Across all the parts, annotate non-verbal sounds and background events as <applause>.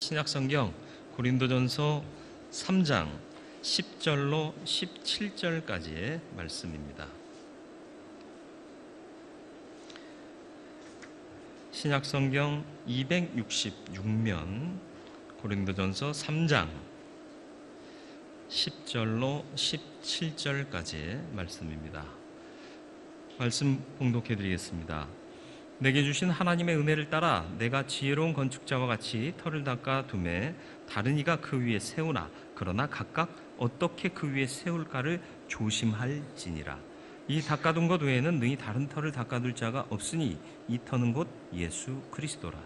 신약성경 고린도전서 3장 10절로 17절까지의 말씀입니다. 신약성경 266면 고린도전서 3장 10절로 17절까지의 말씀입니다. 말씀 봉독해 드리겠습니다. 내게 주신 하나님의 은혜를 따라 내가 지혜로운 건축자와 같이 터를 닦아 두매 다른 이가 그 위에 세우나 그러나 각각 어떻게 그 위에 세울까를 조심할지니라. 이 닦아둔 것 외에는 능히 다른 터를 닦아둘 자가 없으니 이 터는 곧 예수 그리스도라.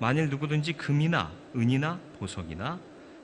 만일 누구든지 금이나 은이나 보석이나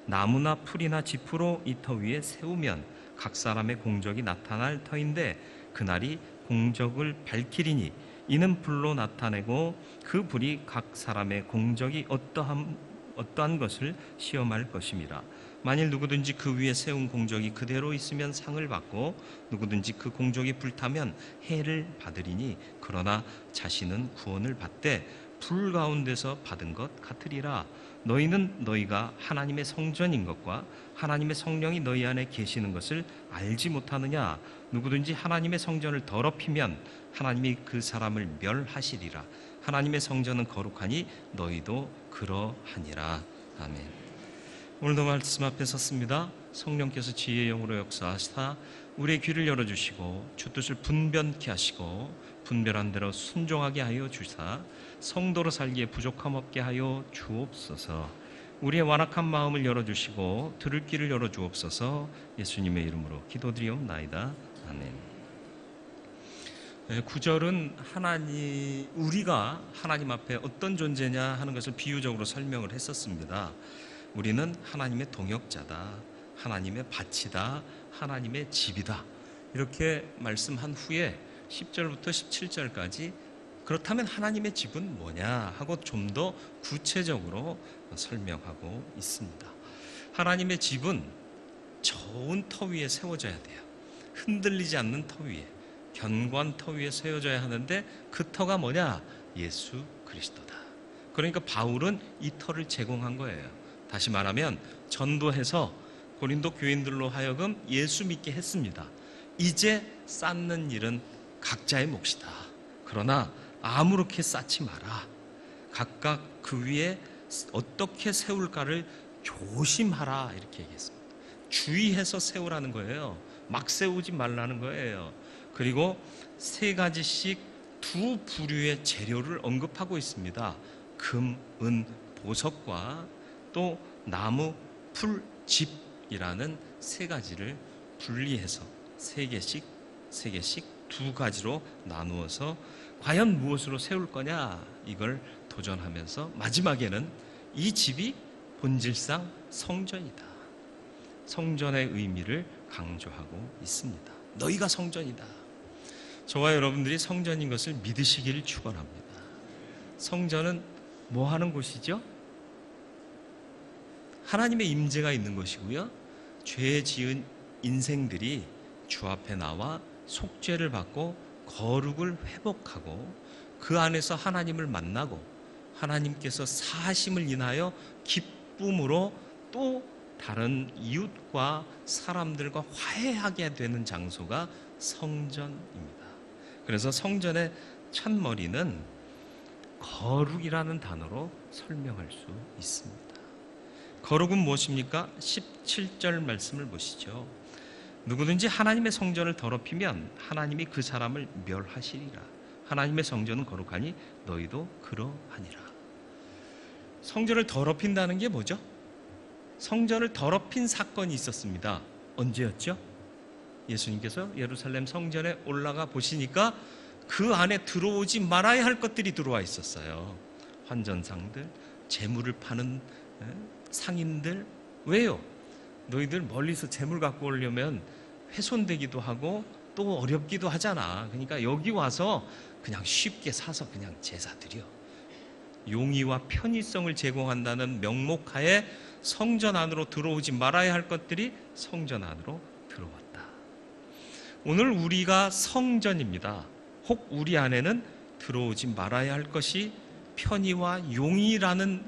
나무나 풀이나 지푸로 이 터 위에 세우면 각 사람의 공적이 나타날 터인데 그날이 공적을 밝히리니 이는 불로 나타내고 그 불이 각 사람의 공적이 어떠한 어떠한 것을 시험할 것임이라. 만일 누구든지 그 위에 세운 공적이 그대로 있으면 상을 받고 누구든지 그 공적이 불타면 해를 받으리니 그러나 자신은 구원을 받되 불 가운데서 받은 것 같으리라. 너희는 너희가 하나님의 성전인 것과 하나님의 성령이 너희 안에 계시는 것을 알지 못하느냐? 누구든지 하나님의 성전을 더럽히면 하나님이 그 사람을 멸하시리라. 하나님의 성전은 거룩하니 너희도 그러하니라. 아멘. 오늘도 말씀 앞에 섰습니다. 성령께서 지혜의 영으로 역사하시사 우리의 귀를 열어주시고 주 뜻을 분변케 하시고 분별한 대로 순종하게 하여 주사 성도로 살기에 부족함 없게 하여 주옵소서. 우리의 완악한 마음을 열어 주시고 들을 길을 열어 주옵소서. 예수님의 이름으로 기도드리옵나이다. 아멘. 예, 구절은 하나님 우리가 하나님 앞에 어떤 존재냐 하는 것을 비유적으로 설명을 했었습니다. 우리는 하나님의 동역자다. 하나님의 밭이다. 하나님의 집이다. 이렇게 말씀한 후에 10절부터 17절까지 그렇다면 하나님의 집은 뭐냐 하고 좀 더 구체적으로 설명하고 있습니다. 하나님의 집은 좋은 터 위에 세워져야 돼요. 흔들리지 않는 터 위에 견고한 터 위에 세워져야 하는데 그 터가 뭐냐? 예수 그리스도다. 그러니까 바울은 이 터를 제공한 거예요. 다시 말하면 전도해서 고린도 교인들로 하여금 예수 믿게 했습니다. 이제 쌓는 일은 각자의 몫이다. 그러나 아무렇게 쌓지 마라. 각각 그 위에 어떻게 세울까를 조심하라 이렇게 얘기했습니다. 주의해서 세우라는 거예요. 막 세우지 말라는 거예요. 그리고 세 가지씩 두 부류의 재료를 언급하고 있습니다. 금, 은, 보석과 또 나무, 풀, 집이라는 세 가지를 분리해서 세 개씩 세 개씩 두 가지로 나누어서 과연 무엇으로 세울 거냐 이걸 도전하면서 마지막에는 이 집이 본질상 성전이다. 성전의 의미를 강조하고 있습니다. 너희가 성전이다. 저와 여러분들이 성전인 것을 믿으시기를 축원합니다. 성전은 뭐 하는 곳이죠? 하나님의 임재가 있는 것이고요. 죄 지은 인생들이 주 앞에 나와 속죄를 받고 거룩을 회복하고 그 안에서 하나님을 만나고 하나님께서 사심을 인하여 기쁨으로 또 다른 이웃과 사람들과 화해하게 되는 장소가 성전입니다. 그래서 성전의 첫머리는 거룩이라는 단어로 설명할 수 있습니다. 거룩은 무엇입니까? 17절 말씀을 보시죠. 누구든지 하나님의 성전을 더럽히면 하나님이 그 사람을 멸하시리라. 하나님의 성전은 거룩하니 너희도 그러하니라. 성전을 더럽힌다는 게 뭐죠? 성전을 더럽힌 사건이 있었습니다. 언제였죠? 예수님께서 예루살렘 성전에 올라가 보시니까 그 안에 들어오지 말아야 할 것들이 들어와 있었어요. 환전상들, 재물을 파는 상인들 왜요? 너희들 멀리서 재물 갖고 오려면 훼손되기도 하고 또 어렵기도 하잖아. 그러니까 여기 와서 그냥 쉽게 사서 그냥 제사 드려. 용의와 편의성을 제공한다는 명목하에 성전 안으로 들어오지 말아야 할 것들이 성전 안으로 들어왔다. 오늘 우리가 성전입니다. 혹 우리 안에는 들어오지 말아야 할 것이 편의와 용의라는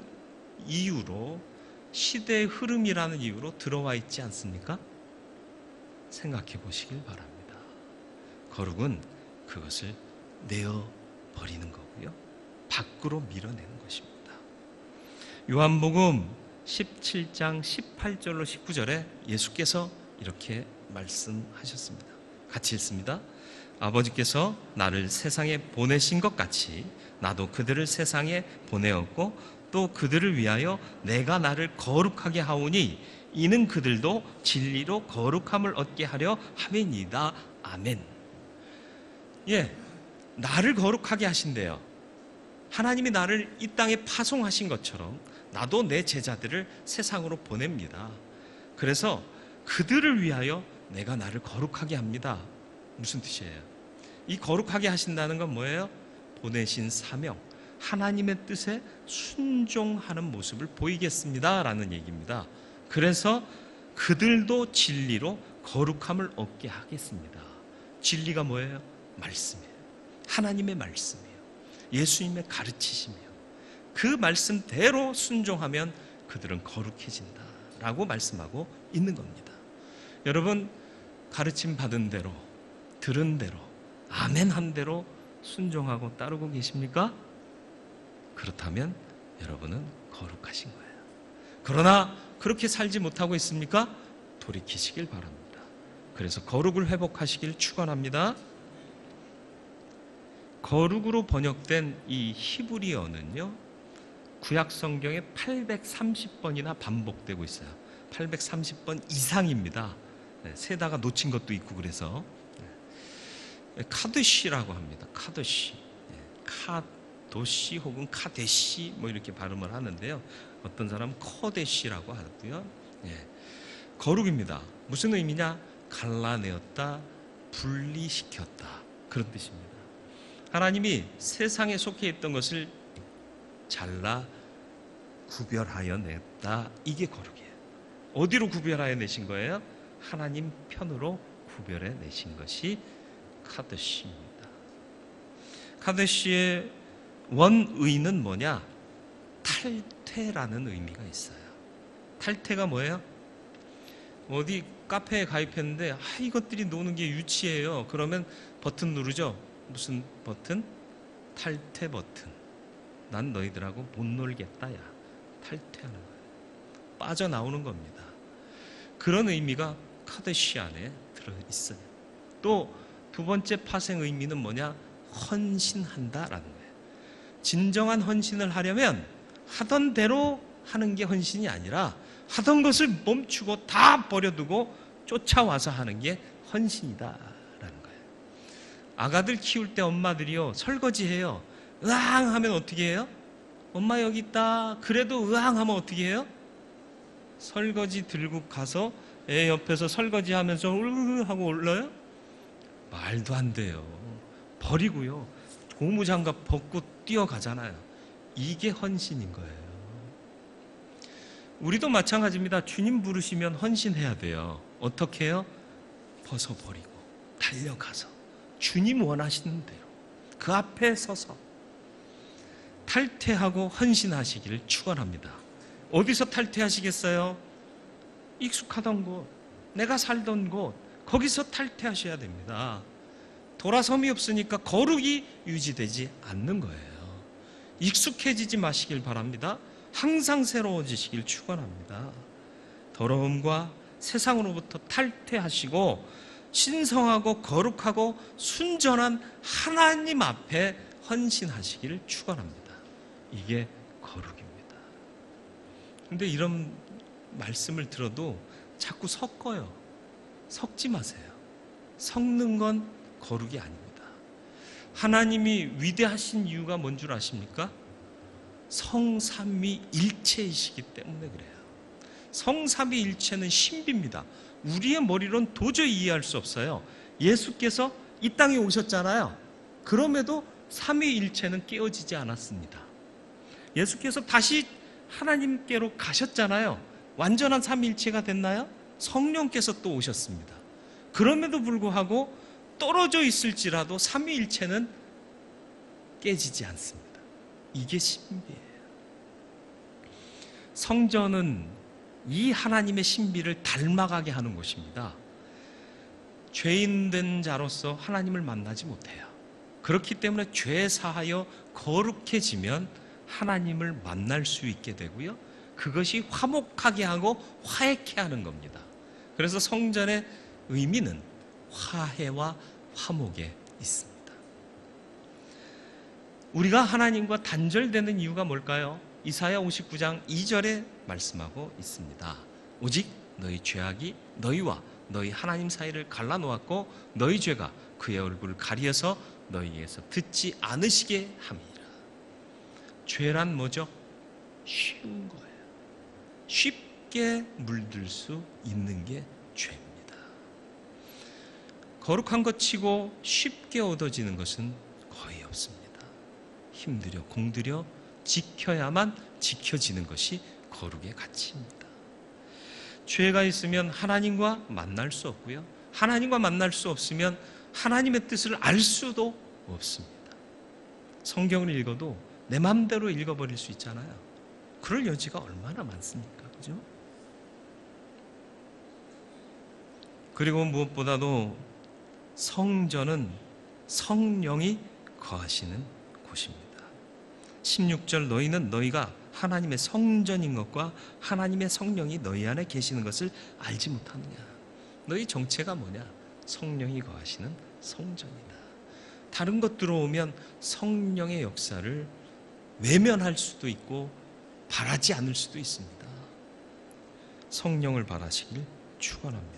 이유로 시대의 흐름이라는 이유로 들어와 있지 않습니까? 생각해 보시길 바랍니다. 거룩은 그것을 내어 버리는 거고요. 밖으로 밀어내는 것입니다. 요한복음 17장 18절로 19절에 예수께서 이렇게 말씀하셨습니다. 같이 읽습니다. 아버지께서 나를 세상에 보내신 것 같이 나도 그들을 세상에 보내었고 또 그들을 위하여 내가 나를 거룩하게 하오니 이는 그들도 진리로 거룩함을 얻게 하려 함이니이다. 아멘. 예. 나를 거룩하게 하신대요. 하나님이 나를 이 땅에 파송하신 것처럼 나도 내 제자들을 세상으로 보냅니다. 그래서 그들을 위하여 내가 나를 거룩하게 합니다. 무슨 뜻이에요? 이 거룩하게 하신다는 건 뭐예요? 보내신 사명, 하나님의 뜻에 순종하는 모습을 보이겠습니다. 라는 얘기입니다. 그래서 그들도 진리로 거룩함을 얻게 하겠습니다. 진리가 뭐예요? 말씀이에요. 하나님의 말씀이에요. 예수님의 가르치심이에요. 그 말씀대로 순종하면 그들은 거룩해진다. 라고 말씀하고 있는 겁니다. 여러분, 가르침 받은 대로, 들은 대로, 아멘 한 대로 순종하고 따르고 계십니까? 그렇다면 여러분은 거룩하신 거예요. 그러나 그렇게 살지 못하고 있습니까? 돌이키시길 바랍니다. 그래서 거룩을 회복하시길 축원합니다. 거룩으로 번역된 이 히브리어는요. 구약 성경에 830번이나 반복되고 있어요. 830번 이상입니다. 네, 세다가 놓친 것도 있고 그래서 네, 카드시라고 합니다. 카드시. 네, 카 도시 혹은 카데시 뭐 이렇게 발음을 하는데요. 어떤 사람은 커데시라고 하고요. 예, 거룩입니다. 무슨 의미냐? 갈라내었다, 분리시켰다 그런 뜻입니다. 하나님이 세상에 속해 있던 것을 잘라 구별하여 냈다. 이게 거룩이에요. 어디로 구별하여 내신 거예요? 하나님 편으로 구별해 내신 것이 카드시입니다. 카드시의 원의는 뭐냐? 탈퇴라는 의미가 있어요. 탈퇴가 뭐예요? 어디 카페에 가입했는데 아 이것들이 노는 게 유치해요. 그러면 버튼 누르죠. 무슨 버튼? 탈퇴 버튼. 난 너희들하고 못 놀겠다 야. 탈퇴하는 거예요. 빠져나오는 겁니다. 그런 의미가 카드시 안에 들어 있어요. 또 두 번째 파생 의미는 뭐냐? 헌신한다라는. 진정한 헌신을 하려면 하던 대로 하는 게 헌신이 아니라 하던 것을 멈추고 다 버려두고 쫓아와서 하는 게 헌신이다라는 거예요. 아가들 키울 때 엄마들이요 설거지해요. 으앙 하면 어떻게 해요? 엄마 여기 있다. 그래도 으앙 하면 어떻게 해요? 설거지 들고 가서 애 옆에서 설거지 하면서 울르르 하고 올라요? 말도 안 돼요. 버리고요. 고무장갑 벗고 뛰어가잖아요. 이게 헌신인 거예요. 우리도 마찬가지입니다. 주님 부르시면 헌신해야 돼요. 어떻게 해요? 벗어버리고 달려가서 주님 원하시는 대로 그 앞에 서서 탈퇴하고 헌신하시기를 축원합니다. 어디서 탈퇴하시겠어요? 익숙하던 곳, 내가 살던 곳, 거기서 탈퇴하셔야 됩니다. 돌아섬이 없으니까 거룩이 유지되지 않는 거예요. 익숙해지지 마시길 바랍니다. 항상 새로워지시길 축원합니다. 더러움과 세상으로부터 탈퇴하시고 신성하고 거룩하고 순전한 하나님 앞에 헌신하시기를 축원합니다. 이게 거룩입니다. 근데 이런 말씀을 들어도 자꾸 섞어요. 섞지 마세요. 섞는 건 거룩이 아닙니다. 하나님이 위대하신 이유가 뭔 줄 아십니까? 성삼위 일체이시기 때문에 그래요. 성삼위 일체는 신비입니다. 우리의 머리로는 도저히 이해할 수 없어요. 예수께서 이 땅에 오셨잖아요. 그럼에도 삼위 일체는 깨어지지 않았습니다. 예수께서 다시 하나님께로 가셨잖아요. 완전한 삼위일체가 됐나요? 성령께서 또 오셨습니다. 그럼에도 불구하고 떨어져 있을지라도 삼위일체는 깨지지 않습니다. 이게 신비예요. 성전은 이 하나님의 신비를 닮아가게 하는 곳입니다. 죄인된 자로서 하나님을 만나지 못해요. 그렇기 때문에 죄 사하여 거룩해지면 하나님을 만날 수 있게 되고요. 그것이 화목하게 하고 화해케 하는 겁니다. 그래서 성전의 의미는 화해와 화목에 있습니다. 우리가 하나님과 단절되는 이유가 뭘까요? 이사야 59장 2절에 말씀하고 있습니다. 오직 너희 죄악이 너희와 너희 하나님 사이를 갈라놓았고 너희 죄가 그의 얼굴을 가리어서 너희에서 듣지 않으시게 함이라. 죄란 뭐죠? 쉬운 거예요. 쉽게 물들 수 있는 게 죄입니다. 거룩한 것 치고 쉽게 얻어지는 것은 거의 없습니다. 힘들여 공들여 지켜야만 지켜지는 것이 거룩의 가치입니다. 죄가 있으면 하나님과 만날 수 없고요. 하나님과 만날 수 없으면 하나님의 뜻을 알 수도 없습니다. 성경을 읽어도 내 마음대로 읽어버릴 수 있잖아요. 그럴 여지가 얼마나 많습니까? 그죠? 그리고 무엇보다도 성전은 성령이 거하시는 곳입니다. 16절 너희는 너희가 하나님의 성전인 것과 하나님의 성령이 너희 안에 계시는 것을 알지 못하느냐. 너희 정체가 뭐냐? 성령이 거하시는 성전이다. 다른 것 들어오면 성령의 역사를 외면할 수도 있고 바라지 않을 수도 있습니다. 성령을 바라시길 축원합니다.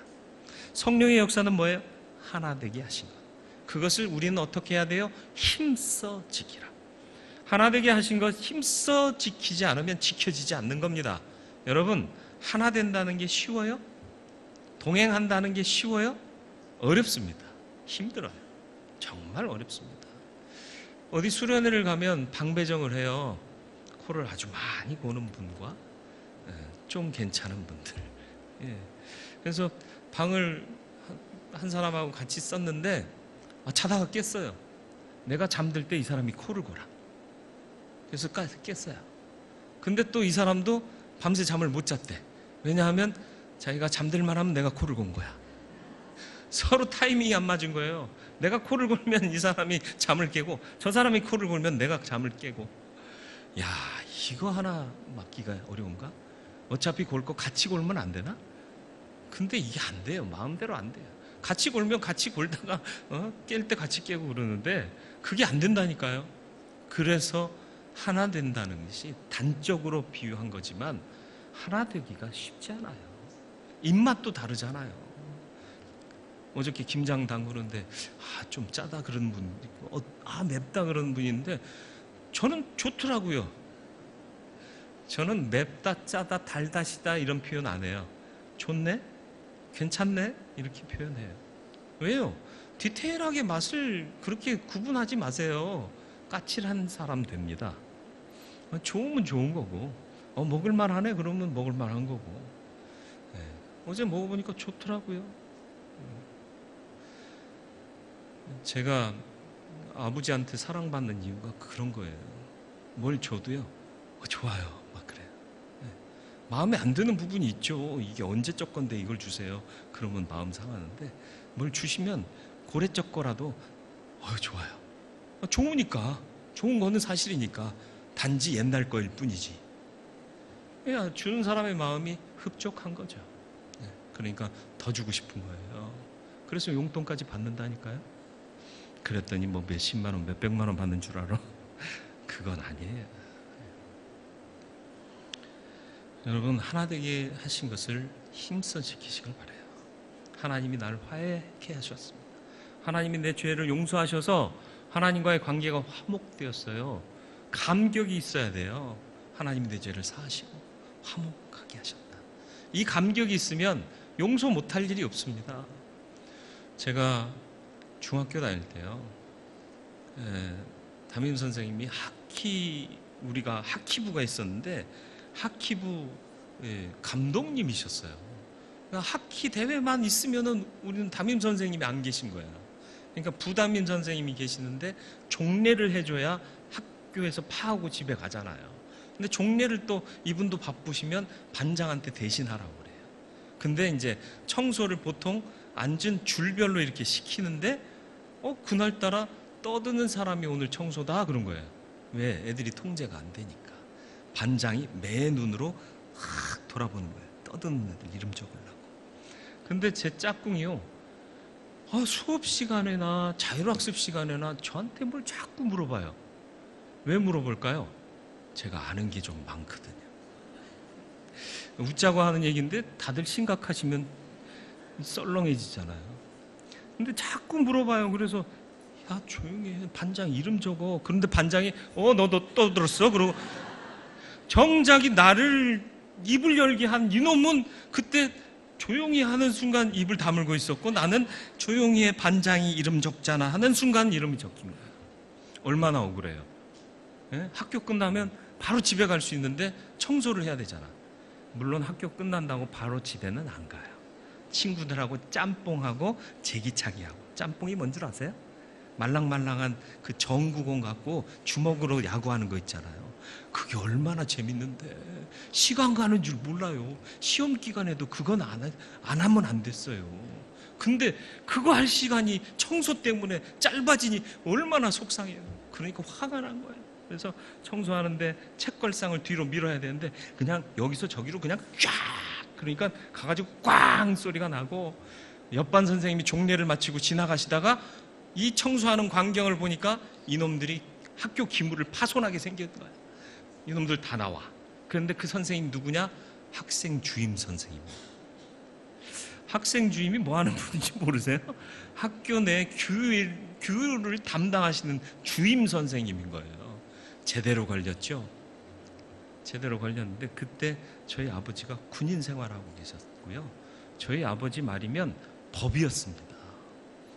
성령의 역사는 뭐예요? 하나 되게 하신 것. 그것을 우리는 어떻게 해야 돼요? 힘써 지키라. 하나 되게 하신 것 힘써 지키지 않으면 지켜지지 않는 겁니다. 여러분, 하나 된다는 게 쉬워요? 동행한다는 게 쉬워요? 어렵습니다. 힘들어요. 정말 어렵습니다. 어디 수련회를 가면 방배정을 해요. 코를 아주 많이 고는 분과 예, 좀 괜찮은 분들. 예. 그래서 방을 한 사람하고 같이 썼는데 아, 자다가 깼어요. 내가 잠들 때 이 사람이 코를 골아. 그래서 까- 깼어요. 근데 또 이 사람도 밤새 잠을 못 잤대. 왜냐하면 자기가 잠들만 하면 내가 코를 곤 거야. 서로 타이밍이 안 맞은 거예요. 내가 코를 골면 이 사람이 잠을 깨고 저 사람이 코를 골면 내가 잠을 깨고. 야, 이거 하나 맡기가 어려운가? 어차피 골 거 같이 골면 안 되나? 근데 이게 안 돼요. 마음대로 안 돼요. 같이 골면 같이 골다가 어? 깰 때 같이 깨고 그러는데 그게 안 된다니까요. 그래서 하나 된다는 것이 단적으로 비유한 거지만 하나 되기가 쉽지 않아요. 입맛도 다르잖아요. 어저께 김장 담그는데 아, 좀 짜다 그런 분 어, 아 맵다 그런 분인데 저는 좋더라고요. 저는 맵다 짜다 달다 시다 이런 표현 안 해요. 좋네? 괜찮네? 이렇게 표현해요. 왜요? 디테일하게 맛을 그렇게 구분하지 마세요. 까칠한 사람 됩니다. 어, 좋으면 좋은 거고, 어, 먹을만 하네 그러면 먹을만 한 거고. 네. 어제 먹어보니까 좋더라고요. 음. 제가 아버지한테 사랑받는 이유가 그런 거예요. 뭘 줘도요, 어, 좋아요. 마음에 안 드는 부분이 있죠. 이게 언제적 건데 이걸 주세요. 그러면 마음 상하는데 뭘 주시면 고래적 거라도 어, 좋아요. 어, 좋으니까 좋은 거는 사실이니까 단지 옛날 거일 뿐이지. 그냥 주는 사람의 마음이 흡족한 거죠. 네, 그러니까 더 주고 싶은 거예요. 그래서 용돈까지 받는다니까요. 그랬더니 뭐 몇십만 원, 몇백만 원 받는 줄 알아? <laughs> 그건 아니에요. 여러분 하나 되게 하신 것을 힘써 지키시길 바래요. 하나님이 날 화해케 하셨습니다. 하나님이 내 죄를 용서하셔서 하나님과의 관계가 화목되었어요. 감격이 있어야 돼요. 하나님이 내 죄를 사하시고 화목하게 하셨다. 이 감격이 있으면 용서 못할 일이 없습니다. 제가 중학교 다닐 때요. 에, 담임 선생님이 하키 우리가 하키부가 있었는데 하키부 예, 감독님이셨어요. 그러니까 하키 대회만 있으면은 우리는 담임 선생님이 안 계신 거예요. 그러니까 부담임 선생님이 계시는데 종례를 해줘야 학교에서 파하고 집에 가잖아요. 근데 종례를 또 이분도 바쁘시면 반장한테 대신하라고 그래요. 근데 이제 청소를 보통 앉은 줄별로 이렇게 시키는데 어 그날 따라 떠드는 사람이 오늘 청소다 그런 거예요. 왜? 애들이 통제가 안 되니까. 반장이 매 눈으로 확 돌아보는 거예요. 떠드는 애들 이름 적으려고. 근데 제 짝꿍이요. 아, 수업 시간에나 자율학습 시간에나 저한테 뭘 자꾸 물어봐요. 왜 물어볼까요? 제가 아는 게 좀 많거든요. 웃자고 하는 얘기인데 다들 심각하시면 썰렁해지잖아요. 근데 자꾸 물어봐요. 그래서 야 조용히 해. 반장 이름 적어. 그런데 반장이 어 너 너 떠들었어. 그러고 정작이 나를 입을 열게 한 이놈은 그때 조용히 하는 순간 입을 다물고 있었고 나는 조용히 해 반장이 이름 적잖아 하는 순간 이름이 거예요. 얼마나 억울해요. 예? 학교 끝나면 바로 집에 갈 수 있는데 청소를 해야 되잖아. 물론 학교 끝난다고 바로 집에는 안 가요. 친구들하고 짬뽕하고 제기차기하고 짬뽕이 뭔 줄 아세요? 말랑말랑한 그 전구공 갖고 주먹으로 야구하는 거 있잖아요. 그게 얼마나 재밌는데 시간 가는 줄 몰라요. 시험 기간에도 그건 안, 하- 안 하면 안 됐어요. 근데 그거 할 시간이 청소 때문에 짧아지니 얼마나 속상해요. 그러니까 화가 난 거예요. 그래서 청소하는데 책걸상을 뒤로 밀어야 되는데 그냥 여기서 저기로 그냥 쫙 그러니까 가가지고 꽝 소리가 나고 옆반 선생님이 종례를 마치고 지나가시다가 이 청소하는 광경을 보니까 이놈들이 학교 기물을 파손하게 생긴 거야. 이놈들 다 나와. 그런데 그 선생님 누구냐? 학생 주임 선생님. 학생 주임이 뭐 하는 분인지 모르세요? 학교 내 교육, 교육을 담당하시는 주임 선생님인 거예요. 제대로 걸렸죠? 제대로 걸렸는데 그때 저희 아버지가 군인 생활하고 계셨고요. 저희 아버지 말이면 법이었습니다.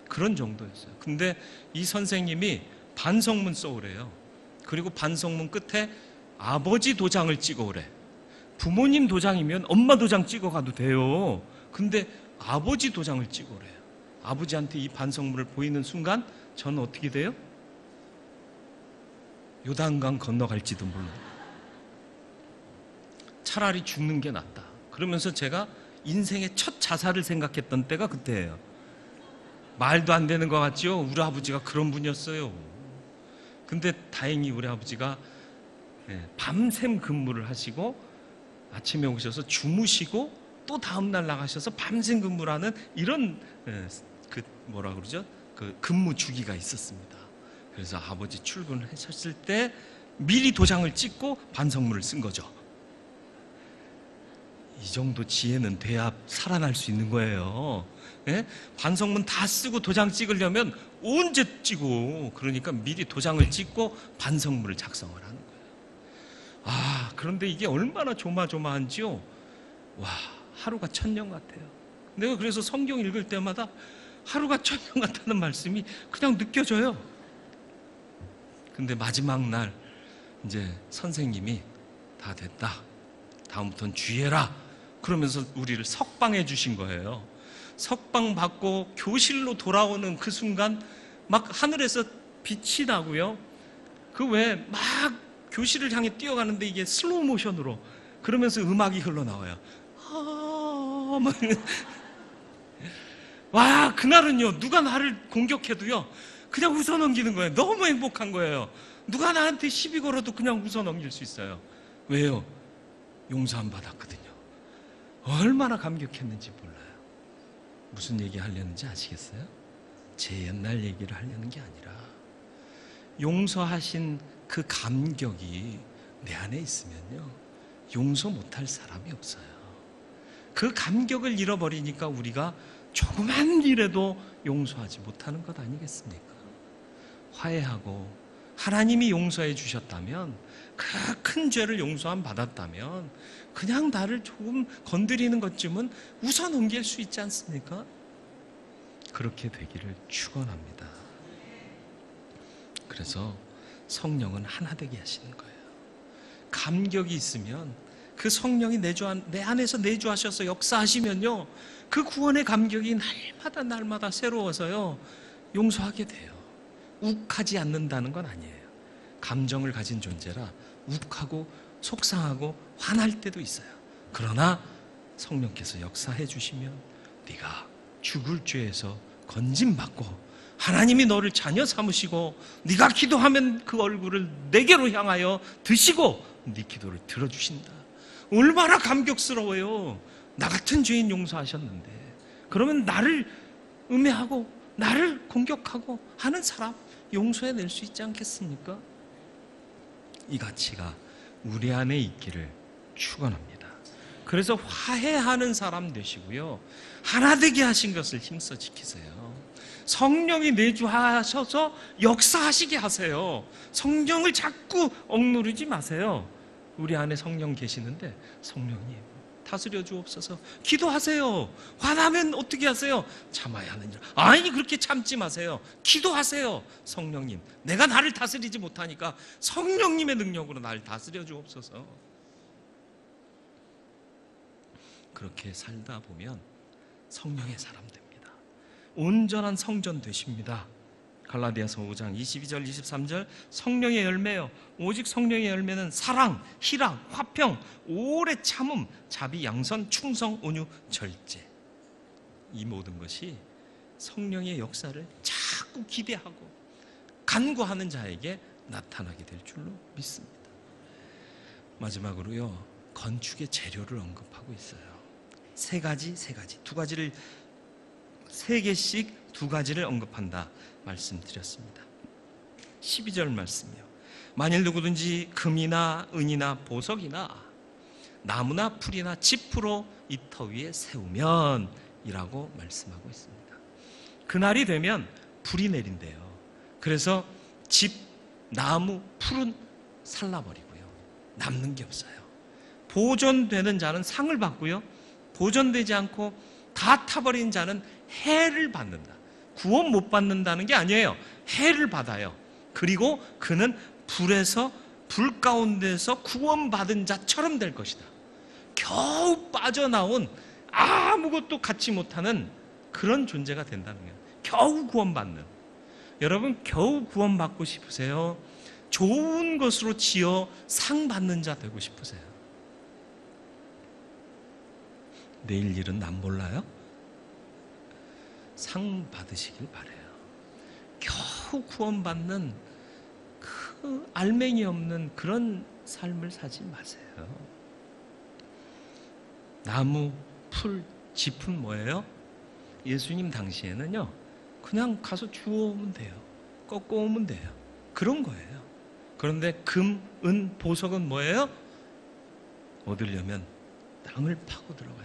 그런 정도였어요. 근데 이 선생님이 반성문 써오래요. 그리고 반성문 끝에 아버지 도장을 찍어오래. 부모님 도장이면 엄마 도장 찍어가도 돼요. 근데 아버지 도장을 찍어오래요. 아버지한테 이 반성문을 보이는 순간 저는 어떻게 돼요? 요단강 건너갈지도 몰라요. 차라리 죽는 게 낫다. 그러면서 제가 인생의 첫 자살을 생각했던 때가 그때예요. 말도 안 되는 것 같죠? 우리 아버지가 그런 분이었어요. 근데 다행히 우리 아버지가 예, 밤샘 근무를 하시고 아침에 오셔서 주무시고 또 다음 날 나가셔서 밤샘 근무를 하는 이런 예, 그 뭐라 그러죠? 그 근무 주기가 있었습니다. 그래서 아버지 출근을 하셨을 때 미리 도장을 찍고 반성문을 쓴 거죠. 이 정도 지혜는 돼야 살아날 수 있는 거예요. 예? 반성문 다 쓰고 도장 찍으려면 언제 찍고 그러니까 미리 도장을 찍고 반성문을 작성을 하는. 아 그런데 이게 얼마나 조마조마한지요. 와 하루가 천년 같아요. 내가 그래서 성경 읽을 때마다 하루가 천년 같다는 말씀이 그냥 느껴져요. 근데 마지막 날 이제 선생님이 다 됐다. 다음부터는 주의해라. 그러면서 우리를 석방해 주신 거예요. 석방 받고 교실로 돌아오는 그 순간 막 하늘에서 빛이 나고요. 그 외에 막 교실을 향해 뛰어가는데 이게 슬로우 모션으로 그러면서 음악이 흘러나와요. 아, 막 와, 그날은요, 누가 나를 공격해도요, 그냥 웃어 넘기는 거예요. 너무 행복한 거예요. 누가 나한테 시비 걸어도 그냥 웃어 넘길 수 있어요. 왜요? 용서 안 받았거든요. 얼마나 감격했는지 몰라요. 무슨 얘기 하려는지 아시겠어요? 제 옛날 얘기를 하려는 게 아니라 용서하신 그 감격이 내 안에 있으면요. 용서 못할 사람이 없어요. 그 감격을 잃어버리니까 우리가 조그만 일에도 용서하지 못하는 것 아니겠습니까? 화해하고 하나님이 용서해 주셨다면 그 큰 죄를 용서함 받았다면 그냥 나를 조금 건드리는 것쯤은 웃어 넘길 수 있지 않습니까? 그렇게 되기를 축원합니다. 그래서 성령은 하나 되게 하시는 거예요. 감격이 있으면 그 성령이 내주 안- 내 안에서 내주하셔서 역사하시면요. 그 구원의 감격이 날마다 날마다 새로워서요. 용서하게 돼요. 욱하지 않는다는 건 아니에요. 감정을 가진 존재라 욱하고 속상하고 화날 때도 있어요. 그러나 성령께서 역사해 주시면 네가 죽을 죄에서 건짐받고 하나님이 너를 자녀 삼으시고 네가 기도하면 그 얼굴을 내게로 향하여 드시고 네 기도를 들어주신다. 얼마나 감격스러워요. 나 같은 죄인 용서하셨는데 그러면 나를 음해하고 나를 공격하고 하는 사람 용서해낼 수 있지 않겠습니까? 이 가치가 우리 안에 있기를 축원합니다. 그래서 화해하는 사람 되시고요. 하나 되게 하신 것을 힘써 지키세요. 성령이 내주하셔서 역사하시게 하세요. 성령을 자꾸 억누르지 마세요. 우리 안에 성령 계시는데 성령님 다스려 주옵소서. 기도하세요. 화나면 어떻게 하세요? 참아야 줄. 아니 그렇게 참지 마세요. 기도하세요. 성령님, 내가 나를 다스리지 못하니까 성령님의 능력으로 나를 다스려 주옵소서. 그렇게 살다 보면 성령의 사람 됩니다. 온전한 성전 되십니다. 갈라디아서 5장 22절 23절 성령의 열매요 오직 성령의 열매는 사랑, 희락, 화평, 오래 참음, 자비, 양선, 충성, 온유, 절제 이 모든 것이 성령의 역사를 자꾸 기대하고 간구하는 자에게 나타나게 될 줄로 믿습니다. 마지막으로요 건축의 재료를 언급하고 있어요. 세 가지, 세 가지, 두 가지를 세 개씩 두 가지를 언급한다 말씀드렸습니다. 12절 말씀이요. 만일 누구든지 금이나 은이나 보석이나 나무나 풀이나 짚으로 이 터 위에 세우면 이라고 말씀하고 있습니다. 그날이 되면 불이 내린대요. 그래서 집, 나무, 풀은 살라버리고요. 남는 게 없어요. 보존되는 자는 상을 받고요. 보존되지 않고 다 타버린 자는 해를 받는다. 구원 못 받는다는 게 아니에요. 해를 받아요. 그리고 그는 불에서 불 가운데서 구원받은 자처럼 될 것이다. 겨우 빠져나온 아무것도 갖지 못하는 그런 존재가 된다는 거예요. 겨우 구원받는. 여러분 겨우 구원받고 싶으세요? 좋은 것으로 지어 상 받는 자 되고 싶으세요? 내일 일은 난 몰라요? 상 받으시길 바래요. 겨우 구원받는 그 알맹이 없는 그런 삶을 사지 마세요. 나무, 풀, 짚은 뭐예요? 예수님 당시에는요, 그냥 가서 주워오면 돼요. 꺾어 오면 돼요. 그런 거예요. 그런데 금, 은, 보석은 뭐예요? 얻으려면 땅을 파고 들어가야 돼요.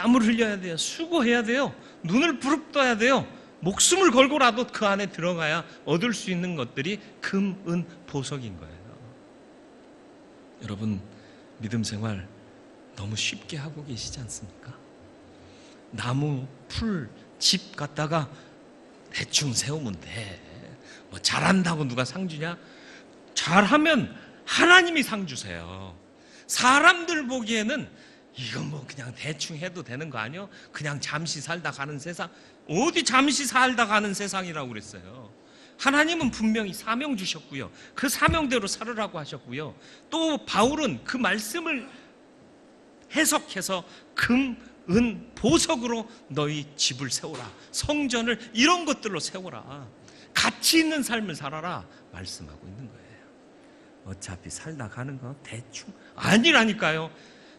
땀을 흘려야 돼요. 수고해야 돼요. 눈을 부릅떠야 돼요. 목숨을 걸고라도 그 안에 들어가야 얻을 수 있는 것들이 금, 은, 보석인 거예요. 여러분, 믿음 생활 너무 쉽게 하고 계시지 않습니까? 나무, 풀, 집 갖다가 대충 세우면 돼. 뭐 잘한다고 누가 상 주냐? 잘하면 하나님이 상 주세요. 사람들 보기에는 이건 뭐 그냥 대충 해도 되는 거 아니요? 그냥 잠시 살다 가는 세상 어디 잠시 살다 가는 세상이라고 그랬어요. 하나님은 분명히 사명 주셨고요. 그 사명대로 살으라고 하셨고요. 또 바울은 그 말씀을 해석해서 금, 은, 보석으로 너희 집을 세워라. 성전을 이런 것들로 세워라. 가치 있는 삶을 살아라. 말씀하고 있는 거예요. 어차피 살다 가는 거 대충 아니라니까요.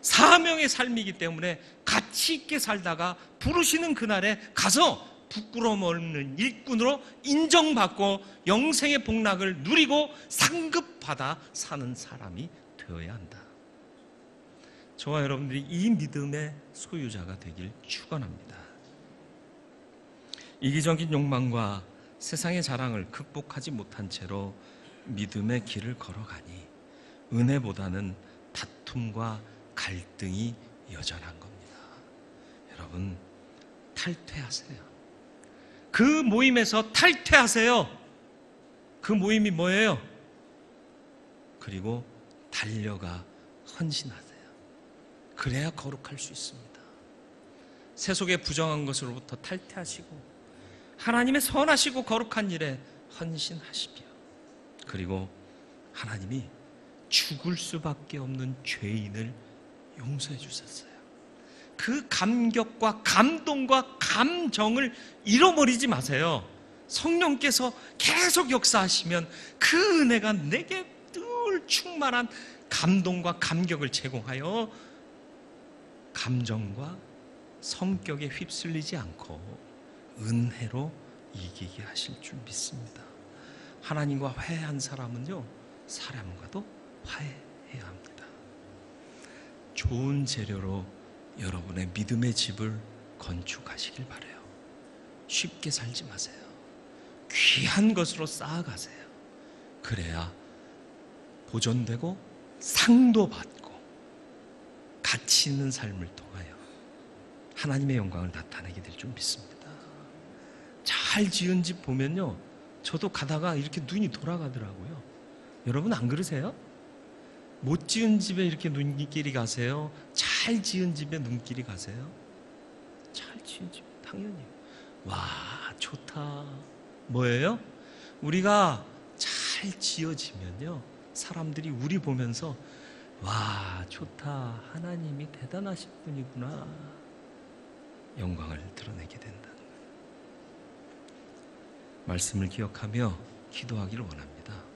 사명의 삶이기 때문에 가치 있게 살다가 부르시는 그날에 가서 부끄러움 없는 일꾼으로 인정받고 영생의 복락을 누리고 상급받아 사는 사람이 되어야 한다. 저와 여러분들이 이 믿음의 소유자가 되길 축원합니다. 이기적인 욕망과 세상의 자랑을 극복하지 못한 채로 믿음의 길을 걸어가니 은혜보다는 다툼과 갈등이 여전한 겁니다. 여러분 탈퇴하세요. 그 모임에서 탈퇴하세요. 그 모임이 뭐예요? 그리고 달려가 헌신하세요. 그래야 거룩할 수 있습니다. 세속의 부정한 것으로부터 탈퇴하시고 하나님의 선하시고 거룩한 일에 헌신하시며 그리고 하나님이 죽을 수밖에 없는 죄인을 용서해 주셨어요. 그 감격과 감동과 감정을 잃어버리지 마세요. 성령께서 계속 역사하시면 그 은혜가 내게 늘 충만한 감동과 감격을 제공하여 감정과 성격에 휩쓸리지 않고 은혜로 이기게 하실 줄 믿습니다. 하나님과 화해한 사람은요, 사람과도 화해해야 합니다. 좋은 재료로 여러분의 믿음의 집을 건축하시길 바래요. 쉽게 살지 마세요. 귀한 것으로 쌓아가세요. 그래야 보존되고 상도 받고 가치 있는 삶을 통하여 하나님의 영광을 나타내게 될 줄 믿습니다. 잘 지은 집 보면요. 저도 가다가 이렇게 눈이 돌아가더라고요. 여러분 안 그러세요? 못 지은 집에 이렇게 눈길이 가세요? 잘 지은 집에 눈길이 가세요? 잘 지은 집 당연히. 와 좋다. 뭐예요? 우리가 잘 지어지면요. 사람들이 우리 보면서 와 좋다. 하나님이 대단하신 분이구나. 영광을 드러내게 된다는 거예요. 말씀을 기억하며 기도하기를 원합니다.